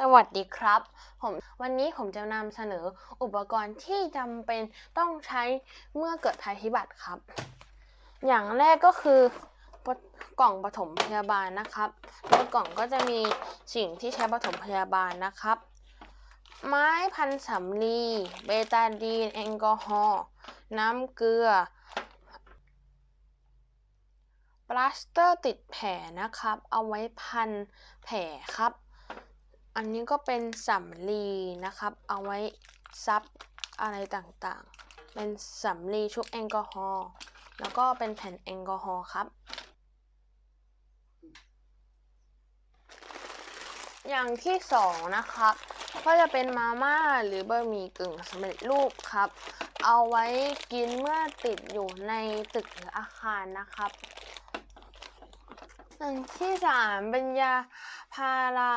สวัสดีครับ ผมวันนี้ผมจะนำเสนออุปกรณ์ที่จำเป็นต้องใช้เมื่อเกิดภัยพิบัติครับ อย่างแรกก็คือกล่องปฐมพยาบาลนะครับในกล่องก็จะมีสิ่งที่ใช้ปฐมพยาบาลนะครับ ไม้พันสำลีเบตาดีนแอลกอฮอล์น้ำเกลือปลาสเตอร์ติดแผลนะครับ เอาไว้พันแผลครับ อันนี้ก็เป็นสำลีนะครับ เอาไว้ซับอะไรต่างๆ เป็นสำลีชุบแอลกอฮอล์ แล้วก็เป็นแผ่นแอลกอฮอล์ครับ อย่างที่สองนะครับ ก็จะเป็นมาม่าหรือบะหมี่กึ่งสำเร็จรูปครับ เอาไว้กินเมื่อติดอยู่ในตึกหรืออาคารนะครับอย่างที่สามเป็นยา พารา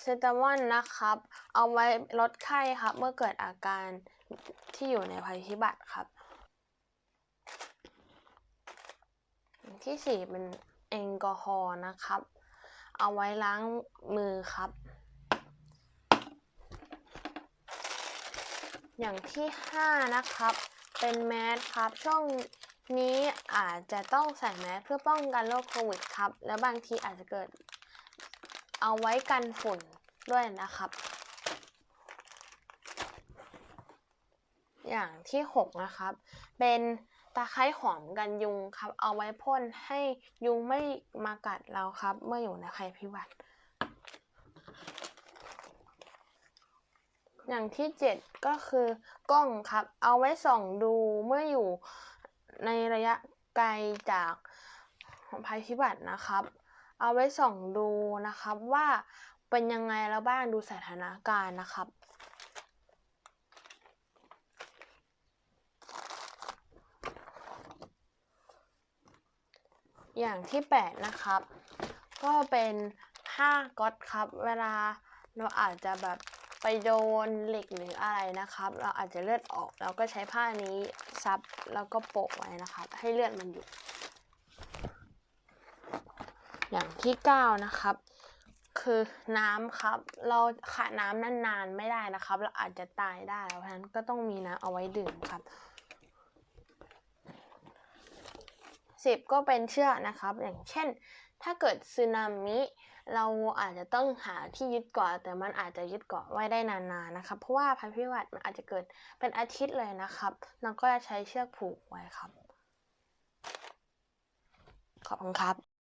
เซตามอลนะครับ เอาไว้ลดไข้ครับ เมื่อเกิดอาการที่อยู่ในภัยพิบัติครับ ที่สี่เป็นแอลกอฮอล์นะครับ เอาไว้ล้างมือครับ อย่างที่ห้านะครับ เป็นแมสครับ ช่วงนี้อาจจะต้องใส่แมสเพื่อป้องกันโรคโควิดครับ และบางทีอาจจะเกิด เอาไว้กันฝุ่นด้วยนะครับ อย่างที่หกนะครับ เป็นตะไคร้หอมกันยุงครับ เอาไว้พ่นให้ยุงไม่มากัดเราครับ เมื่ออยู่ในภัยพิบัติ อย่างที่เจ็ดก็คือกล้องครับ เอาไว้ส่องดูเมื่ออยู่ในระยะไกลจากภัยพิบัตินะครับ เอาไว้ส่องดูนะครับว่าเป็นยังไงแล้วบ้างดูสถานการณ์นะครับ อย่างที่แปดนะครับ ก็เป็นผ้าก๊อตครับ เวลาเราอาจจะแบบไปโดนเหล็กหรืออะไรนะครับ เราอาจจะเลือดออกเราก็ใช้ผ้านี้ซับแล้วก็โปะไว้นะครับ ให้เลือดมันหยุด อย่างที่เก้านะครับ คือน้ำครับ เราขาดน้ำนานๆไม่ได้นะครับ เราอาจจะตายได้เพราะฉะนั้นก็ต้องมีน้ำเอาไว้ดื่มครับสิบก็เป็นเชือกนะครับ อย่างเช่น ถ้าเกิดสึนามิเราอาจจะต้องหาที่ยึดเกาะแต่มันอาจจะยึดเกาะไว้ได้นานๆนะครับ เพราะว่าภัยพิบัติมันอาจจะเกิดเป็นอาทิตย์เลยนะครับเราก็จะใช้เชือกผูกไว้ครับ ขอบคุณครับ